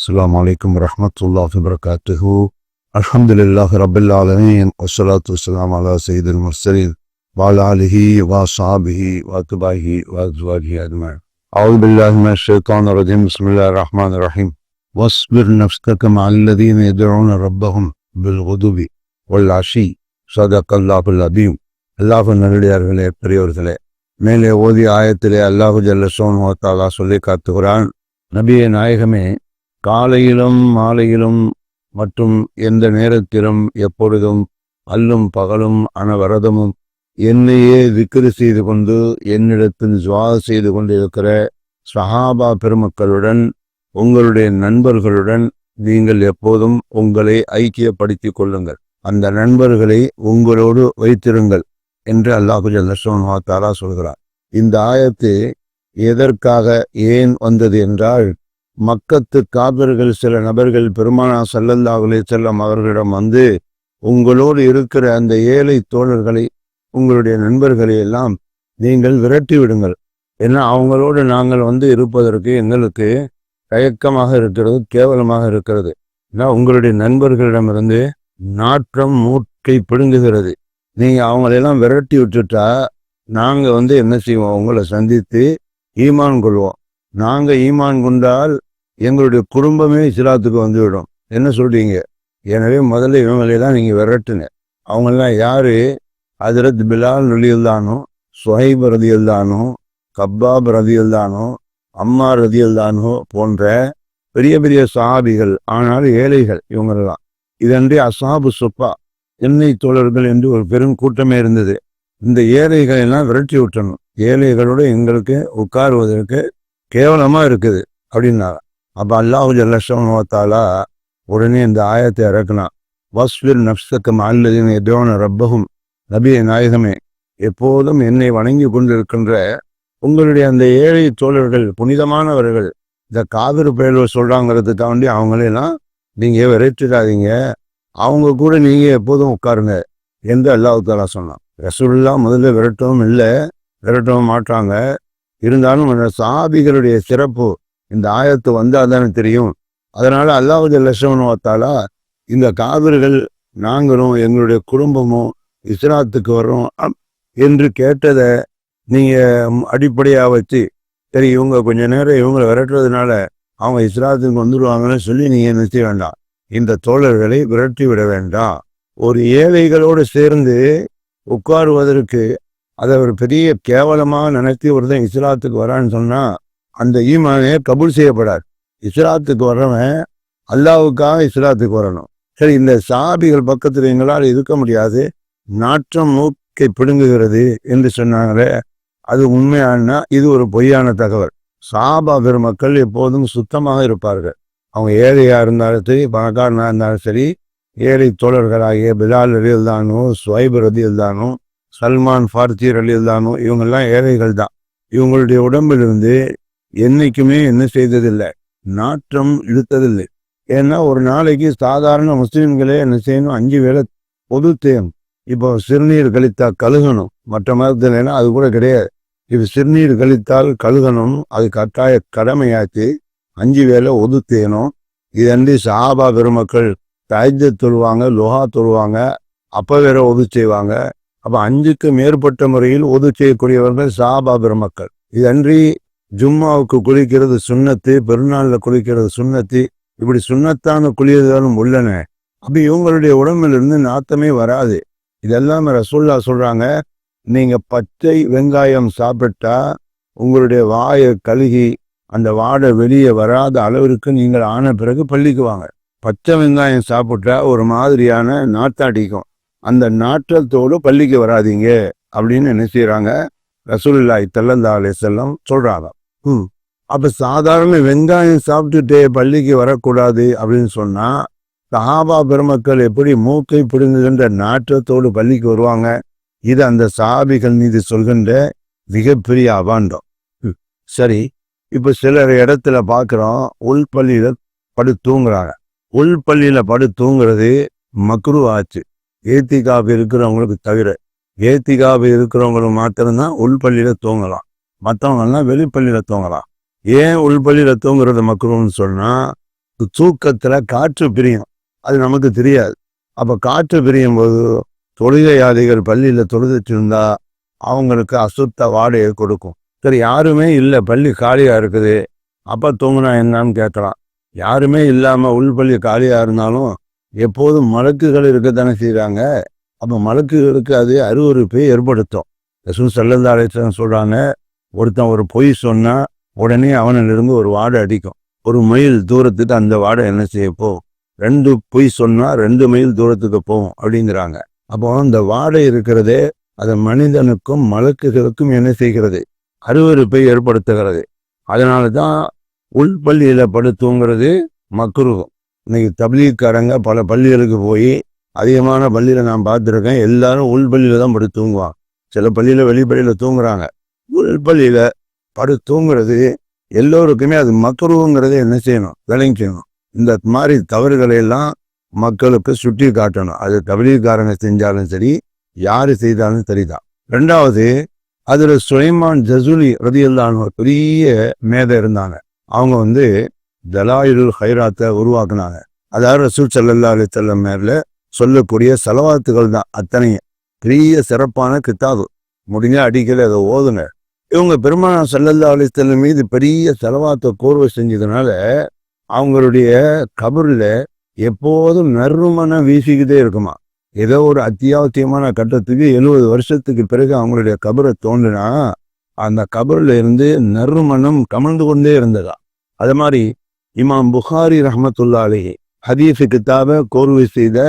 السلام عليكم ورحمة الله وبركاته الحمد لله رب العالمين والصلاة والسلام على سيد المرسلين وعلى آله وصحبه وأتباعه وأزواجه أجمعين أعوذ بالله من الشيطان الرجيم بسم الله الرحمن الرحيم واصبر نفسك مع الذين يدعون ربهم بالغدو والعشي صدق الله العظيم அல்லாஹ் நல்லடியார்களே பெரியோர்களே மேலே ஓதிய ஆயத்திலே அல்லாஹு ஜல்லசோன் தாலா சொல்லி காத்துகிறான் நபிய நாயகமே காலையிலும் மாலையிலும் மற்றும் எந்த நேரத்திலும் எப்பொழுதும் அல்லும் பகலும் அனவரதமும் என்னையே விக்கிரி செய்து கொண்டு என்னிடத்தில் ஜுவா செய்து கொண்டிருக்கிற சஹாபா பெருமக்களுடன் உங்களுடைய நண்பர்களுடன் நீங்கள் எப்போதும் உங்களை ஐக்கியப்படுத்திக் கொள்ளுங்கள். அந்த நண்பர்களை உங்களோடு வைத்திருங்கள் என்று அல்லாஹு ஜல்லா தாரா சொல்கிறார். இந்த ஆயத்து எதற்காக ஏன் வந்தது என்றால் மக்கத்து காதர்கள் சில நபர்கள் பெருமானா சல்லல்லாஹுலே செல்லம் அவர்களிடம் வந்து உங்களோடு இருக்கிற அந்த ஏழை தோழர்களை உங்களுடைய நண்பர்களை எல்லாம் நீங்கள் விரட்டி விடுங்கள். ஏன்னா அவங்களோடு நாங்கள் வந்து இருப்பதற்கு எங்களுக்கு தயக்கமாக இருக்கிறது கேவலமாக இருக்கிறது. ஏன்னா உங்களுடைய நண்பர்களிடமிருந்து நாற்றம் மூட்டை பிடுங்குகிறது. நீங்கள் அவங்களெல்லாம் விரட்டி விட்டுட்டா நாங்கள் வந்து என்ன செய்வோம்? உங்களை சந்தித்து ஈமான் கொள்வோம். நாங்கள் ஈமான் கொண்டால் எங்களுடைய குடும்பமே இஸ்லாத்துக்கு வந்துவிடும். என்ன சொல்றீங்க? எனவே முதல்ல இவங்களை தான் நீங்க விரட்டுங்க. அவங்கெல்லாம் யாரு? ஹசரத் பிலால் ரதியல்தானோ சுஹைப் ரதியல்தானோ கப்பாப் ரதியல்தானோ அம்மா ரதியல்தானோ போன்ற பெரிய பெரிய சஹாபிகள் ஆனால் ஏழைகள் இவங்களெல்லாம். இதன்றி அசாபு சுப்பா எண்ணெய் தோழர்கள் என்று ஒரு பெரும் கூட்டமே இருந்தது. இந்த ஏழைகளை எல்லாம் விரட்டி விட்டணும். ஏழைகளோடு எங்களுக்கு உட்காருவதற்கு கேவலமா இருக்குது அப்படின்னாங்க. அப்போ அல்லாஹு ஜல்லஷாலா உடனே இந்த ஆயத்தை இறக்குனான் வஸ்விர் நப்சக்கம் அல்லதின் எதோன ரப்பகும் நபிய நாயகமே எப்போதும் என்னை வணங்கி கொண்டிருக்கின்ற உங்களுடைய அந்த ஏழை தோழர்கள் புனிதமானவர்கள் இந்த காவிரி பெயர்வு சொல்றாங்கிறதுக்காண்டி அவங்களெல்லாம் நீங்கள் விரட்டிடாதீங்க அவங்க கூட நீங்கள் எப்போதும் உட்காருங்க என்று அல்லாஹு தாலா சொன்னான். ரசூல்லா முதல்ல விரட்டவும் இல்லை விரட்டவும் மாட்டாங்க. இருந்தாலும் அந்த சாபிகளுடைய சிறப்பு இந்த ஆயத்து வந்தால் தானே தெரியும். அதனால அல்லாஹு லட்சணத்தாலா இந்த காவிர்கள் நாங்களும் எங்களுடைய குடும்பமும் இஸ்லாத்துக்கு வர்றோம் என்று கேட்டதை நீங்கள் அடிப்படையாக வச்சு சரி இவங்க கொஞ்ச நேரம் இவங்களை விரட்டுறதுனால அவங்க இஸ்லாத்துக்கு வந்துடுவாங்கன்னு சொல்லி நீங்கள் நிறுத்த வேண்டாம். இந்த தோழர்களை விரட்டி விட வேண்டாம். ஒரு ஏழைகளோடு சேர்ந்து உட்காருவதற்கு அதை ஒரு பெரிய கேவலமாக நினைத்து ஒருத்தன் இஸ்லாத்துக்கு வரான்னு சொன்னால் அந்த ஈமானே கபூல் செய்யப்படாது. இஸ்லாத்துக்கு வர்றவன் அல்லாவுக்காக இஸ்லாத்துக்கு வரணும். சரி இந்த சாபிகள் பக்கத்தில் எங்களால் இருக்க முடியாது. நாற்றம் மூக்கை பிடுங்குகிறது என்று சொன்னாங்களே அது உண்மையானா? இது ஒரு பொய்யான தகவல். சாபா பெருமக்கள் எப்போதும் சுத்தமாக இருப்பார்கள். அவங்க ஏழையாக இருந்தாலும் சரி பணக்காரனாக இருந்தாலும் சரி ஏழை தோழர்களாகிய பிலால் ரலியல்தானோ சுவைப் ரலியல்தானோ சல்மான் ஃபார்த்தி ரலியல்தானோ இவங்கெல்லாம் ஏழைகள் தான் இவங்களுடைய உடம்பிலிருந்து என்னைக்குமே என்ன செய்ததில்லை. நாற்றம் இழுத்ததில்லை. ஏன்னா ஒரு நாளைக்கு சாதாரண முஸ்லீம்களே என்ன செய்யணும்? அஞ்சு வேலை பொது தேம். இப்போ சிறுநீர் கழித்தா கழுகணும். மற்ற மதத்துல அது கூட கிடையாது. இப்போ சிறுநீர் கழித்தால் கழுகணும். அது கட்டாய கடமையாச்சு. அஞ்சு வேலை ஒதுத்தேனும் இதன்றி சாபா பெருமக்கள் தைஜ தொழுவாங்க லோஹா தொழுவாங்க அப்ப வேற ஒது செய்வாங்க. அப்ப அஞ்சுக்கு மேற்பட்ட முறையில் ஒது செய்யக்கூடியவர்கள் சாபா பெருமக்கள். இதன்றி ஜும்மாவுக்கு குளிக்கிறது சுண்ணத்து பெருநாளில் குளிக்கிறது சுண்ணத்து. இப்படி சுண்ணத்தான குளியதாலும் உள்ளன. அப்படி இவங்களுடைய உடம்புல இருந்து நாத்தமே வராது. இதெல்லாம் ரசூல்லா சொல்றாங்க. நீங்க பச்சை வெங்காயம் சாப்பிட்டா உங்களுடைய வாயை கழுகி அந்த வாடை வெளியே வராத அளவிற்கு நீங்கள் ஆன பிறகு பள்ளிக்கு வாங்க. பச்சை வெங்காயம் சாப்பிட்டா ஒரு மாதிரியான நாத்தாடிக்கும் அந்த நாற்றத்தோடு பள்ளிக்கு வராதிங்க அப்படின்னு என்ன செய்யறாங்க ரசூல்லாய் இத்தல்லந்தா அலே செல்லம் சொல்றாங்க. அப்ப சாதாரண வெங்காயம் சாப்பிட்டுட்டே பள்ளிக்கு வரக்கூடாது அப்படின்னு சொன்னா சஹாபா பெருமக்கள் எப்படி மூக்கை பிடுங்குகின்ற நாற்றத்தோடு பள்ளிக்கு வருவாங்க? இது அந்த சாபிகள் மீது சொல்கின்ற மிகப்பெரிய அபாண்டம். சரி இப்ப சிலர் இடத்துல பாக்குறோம் உள்பள்ளியில் படு தூங்குறாங்க. உள்பள்ளியில் படு தூங்குறது மக்ரு ஆச்சு. ஏத்திகாபு இருக்கிறவங்களுக்கு தவிர ஏத்திகாபு இருக்கிறவங்களுக்கு மாத்திரம்தான் உள்பள்ளியில் தூங்கலாம். மற்றவங்கெல்லாம் வெளிப்பள்ளியில் தூங்கலாம் ஏன் உள்பள்ளியில் தூங்குறது மக்குறோம்னு சொன்னால் தூக்கத்தில் காற்று பிரியும். அது நமக்கு தெரியாது. அப்போ காற்று பிரியும் போது தொழுகையாளிகள் பள்ளியில் தொழுதுட்டு இருந்தா அவங்களுக்கு அசுத்த வாடகை கொடுக்கும். சரி யாருமே இல்லை பள்ளி காலியாக இருக்குது. அப்போ தூங்குனா என்னன்னு கேட்கலாம். யாருமே இல்லாமல் உள்பள்ளி காலியாக இருந்தாலும் எப்போதும் மலக்குகள் இருக்கத்தானே செய்கிறாங்க அப்போ மலக்குகளுக்கு அது அருவருப்பை ஏற்படுத்தும். ரசூல் சல்லல்லா சொல்கிறாங்க ஒருத்தன் ஒரு பொய் சொன்னா உடனே அவனிலிருந்து ஒரு வாடை அடிக்கும். ஒரு மைல் தூரத்துக்கு அந்த வாடை என்ன செய்ய போகும்? ரெண்டு பொய் சொன்னா ரெண்டு மைல் தூரத்துக்கு போகும் அப்படிங்கிறாங்க. அப்போ அந்த வாடை இருக்கிறதே அது மனிதனுக்கும் மலக்குகளுக்கும் என்ன செய்கிறது? அருவருப்பை ஏற்படுத்துகிறது. அதனால தான் உள்பள்ளியில் படு தூங்குறது மக்குருகும். இன்னைக்கு தபிலீக்காரங்க பல பள்ளிகளுக்கு போய் அதிகமான பள்ளியில நான் பார்த்துருக்கேன். எல்லாரும் உள்பள்ளியில் தான் படுத்து தூங்குவாங்க. சில பள்ளியில வெளிப்பள்ளியில தூங்குறாங்க. உள்பள்ளியில படு தூங்குறது எல்லோருக்குமே அது மக்குருவுங்கிறத என்ன செய்யணும்? விளங்கி செய்யணும். இந்த மாதிரி தவறுகளை எல்லாம் மக்களுக்கு சுட்டி காட்டணும். அது தபிலீக்காரங்க செஞ்சாலும் சரி யாரு செய்தாலும் சரிதான். ரெண்டாவது அதுல சுலைமான் ஜசூலி ரதியல்லான ஒரு பெரிய மேதை இருந்தாங்க. அவங்க வந்து தலாயுல் ஹைராத்தை உருவாக்குனாங்க. அதாவது ரசூல் சல்லல்லா அலிசல்லம் மேல சொல்லக்கூடிய செலவாத்துகள் தான். அத்தனையும். பெரிய சிறப்பான கித்தாபு. முடிஞ்ச அடிக்கடி அதை ஓதுங்க. இவங்க பெருமானா சல்லல்லா அலிஸ்தலம் மீது பெரிய செலவாத்தை கோர்வை செஞ்சதுனால அவங்களுடைய கபரில் எப்போதும் நறுமணம் வீசிக்கிட்டே இருக்குமா? ஏதோ ஒரு அத்தியாவசியமான கட்டத்துக்கு எழுபது வருஷத்துக்கு பிறகு அவங்களுடைய கபரை தோன்றினா அந்த கபரில் இருந்து நறுமணம் கமழ்ந்து கொண்டே இருந்ததா? அது மாதிரி இமாம் புகாரி ரஹமத்துல்லாலே அலிஹி ஹதீஸ் கோர்வை செய்த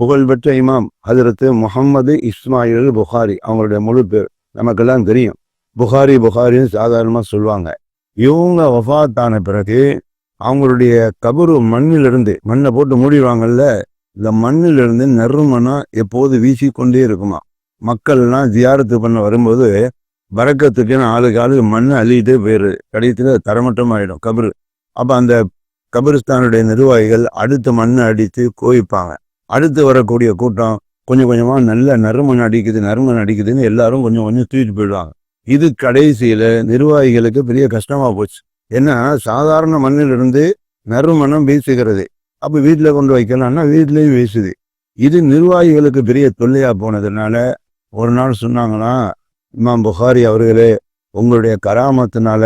புகழ்பெற்ற இமாம் ஹதரத்து முகம்மது இஸ்மாயில் புகாரி. அவங்களுடைய முழு பேர். நமக்கெல்லாம் தெரியும். புகாரி புகாரின்னு சாதாரணமா சொல்லுவாங்க. இவங்க வஃபாத்தான பிறகு அவங்களுடைய கபரு மண்ணிலிருந்து மண்ணை போட்டு மூடிடுவாங்கல்ல இந்த மண்ணிலிருந்து நறுமணம் எப்போது வீசிக்கொண்டே இருக்குமா? மக்கள்லாம் ஜியாரத்து பண்ண வரும்போது வரக்கத்துக்குன்னு ஆளுக்கு ஆளுக்கு மண்ணை அள்ளிட்டு போயிடுது கடைசியில் தரமட்டமாயிடும் கபரு. அப்போ அந்த கபிரிஸ்தானுடைய நிர்வாகிகள் அடுத்த மண்ணை அடித்து கோவிப்பாங்க. அடுத்து வரக்கூடிய கூட்டம் கொஞ்சம் கொஞ்சமாக நல்ல நறுமணம் அடிக்குது நறுமணம் அடிக்குதுன்னு எல்லாரும் கொஞ்சம் கொஞ்சம் தூக்கிட்டு போயிடுவாங்க. இது கடைசியில் நிர்வாகிகளுக்கு பெரிய கஷ்டமாக போச்சு. ஏன்னா சாதாரண மண்ணிலிருந்து நறுமணம் வீசுகிறது. அப்போ வீட்டில் கொண்டு வைக்கலாம்னா வீட்லேயும் வீசுது. இது நிர்வாகிகளுக்கு பெரிய தொல்லையா போனதுனால ஒரு நாள் சொன்னாங்கன்னா இமாம் புகாரி அவர்களே உங்களுடைய கராமத்தினால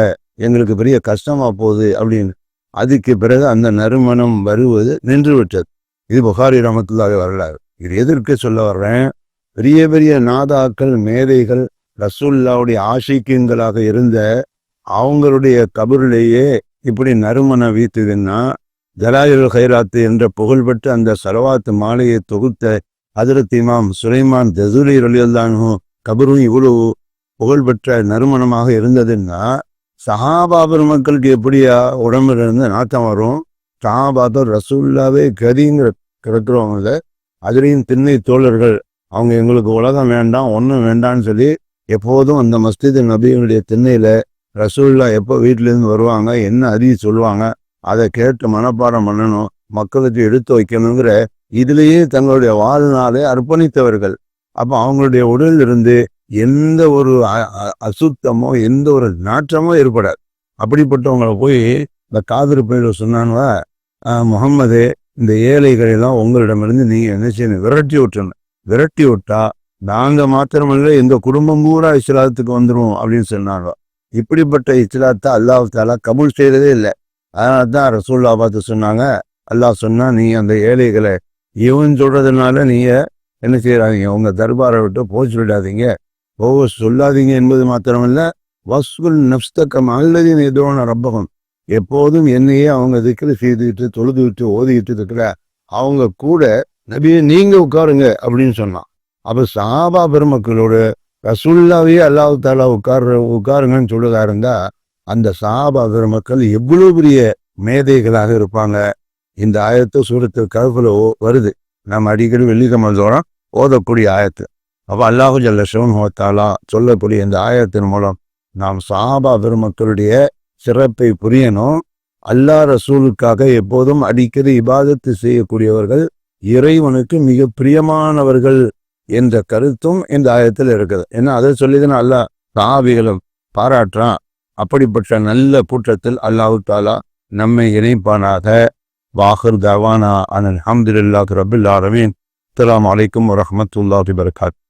எங்களுக்கு பெரிய கஷ்டமா போகுது அப்படின்னு. அதுக்கு பிறகு அந்த நறுமணம் வருவது நின்று விட்டது இது புகாரி ரமத்துல்லாவே வரலாறு இது எதிர்க்க சொல்ல வர்றேன்? பெரிய பெரிய நாதாக்கள் மேதைகள் ரசூல்லாவுடைய ஆஷிக்கியங்களாக இருந்த அவங்களுடைய கபருலேயே இப்படி நறுமணம் வீத்துதுன்னா ஜலாயுல் ஹைராத்து என்ற புகழ்பெற்ற அந்த சலவாத்து மாலையை தொகுத்த ஹதரத் இமாம் சுலைமான் ஜசூலி ரலியல்லானு கபரும் இவ்வளவு புகழ்பெற்ற நறுமணமாக இருந்ததுன்னா சஹாபா பெருமக்களுக்கு எப்படியா உடம்புல இருந்து நாட்டம் வரும் சஹாபாத்தர் ரசூல்லாவே கதிங்கிற கிடக்கிறவங்கள அதுலேயும் திண்ணை தோழர்கள் அவங்க எங்களுக்கு உலகம் வேண்டாம் ஒன்றும் வேண்டாம்னு சொல்லி எப்போதும் அந்த மஸ்ஜித் நபியினுடைய திண்ணையில ரசூல்லா எப்போ வீட்டிலேருந்து வருவாங்க என்ன அறிவி சொல்லுவாங்க அதை கேட்டு மனப்பாடம் பண்ணணும் மக்களுக்கு எடுத்து வைக்கணுங்கிற இதுலேயே தங்களுடைய வாழ்நாளை அர்ப்பணித்தவர்கள். அப்போ அவங்களுடைய உடலில் இருந்து எந்த ஒரு அ- அசுத்தமோ எந்த ஒரு நாற்றமோ ஏற்படாது. அப்படிப்பட்டவங்களை போய் இந்த காதல் பயிர் சொன்னானுவ முகம்மது இந்த ஏழைகளை எல்லாம் உங்களிடமிருந்து நீங்கள் என்ன செய்யணும்? விரட்டி விட்டணும் விரட்டி விட்டா நாங்க மாத்திரமல்ல எங்க குடும்பம் பூரா இஸ்லாத்துக்கு வந்துடும் அப்படின்னு சொன்னாங்க. இப்படிப்பட்ட இஸ்லாத்தை அல்லாஹ் தாலா கபூல் செய்யறதே இல்லை. அதனால தான் ரசூல்லா பார்த்து சொன்னாங்க அல்லாஹ் சொன்னா நீ அந்த ஏழைகளை இவன் சொல்றதுனால நீங்க என்ன செய்கிறாதீங்க உங்க தர்பாரை விட்டு போச்சு விடாதீங்க. போக சொல்லாதீங்க என்பது மாத்திரமல்ல வஸ்குல் நப்ஸ்தக்கம் அல்லதின் எதோன ரப்பகம் எப்போதும் என்னையே அவங்க திக்கிற செய்துக்கிட்டு தொழுதுவிட்டு ஓதிக்கிட்டு இருக்கிற அவங்க கூட நபியை நீங்க உட்காருங்க அப்படின்னு சொன்னான். அப்ப சாபா பெருமக்களோட ரசுல்லாவே அல்லாஹ் தாலா உட்கார் உட்காருங்கன்னு சொல்லுதா இருந்தா அந்த சாபா பெருமக்கள் எவ்வளவு பெரிய மேதைகளாக இருப்பாங்க? இந்த ஆயத்து சூரத்து கருப்புல வருது. நம்ம அடிக்கடி வெள்ளிக்கிழமை தோறும் ஓதக்கூடிய ஆயத்து. அப்ப அல்லாஹு ஜல்ல சிவன்ஹோத்தாலா சொல்லக்கூடிய இந்த ஆயத்தின் மூலம் நாம் சாபா பெருமக்களுடைய சிறப்பை புரியணும். அல்லாஹ் ரசூலுக்காக எப்போதும் அடிக்கடி இபாதத்து செய்யக்கூடியவர்கள் இறைவனுக்கு மிக பிரியமானவர்கள் என்ற கருத்தும் இந்த ஆயத்தில் இருக்குது. ஏன்னா அதை சொல்லிதான் அல்லாஹ் சாவிகளும் பாராட்டுறான். அப்படிப்பட்ட நல்ல கூட்டத்தில் அல்லாஹு தாலா நம்மை இணைப்பானாக. வாஹர் தவானா அனன் அல்ஹம்துலில்லாஹி ரபில் ஆலமீன். அலாம் அலைக்கும் வரஹ்மத்துல்லாஹி வபரகாத்துஹு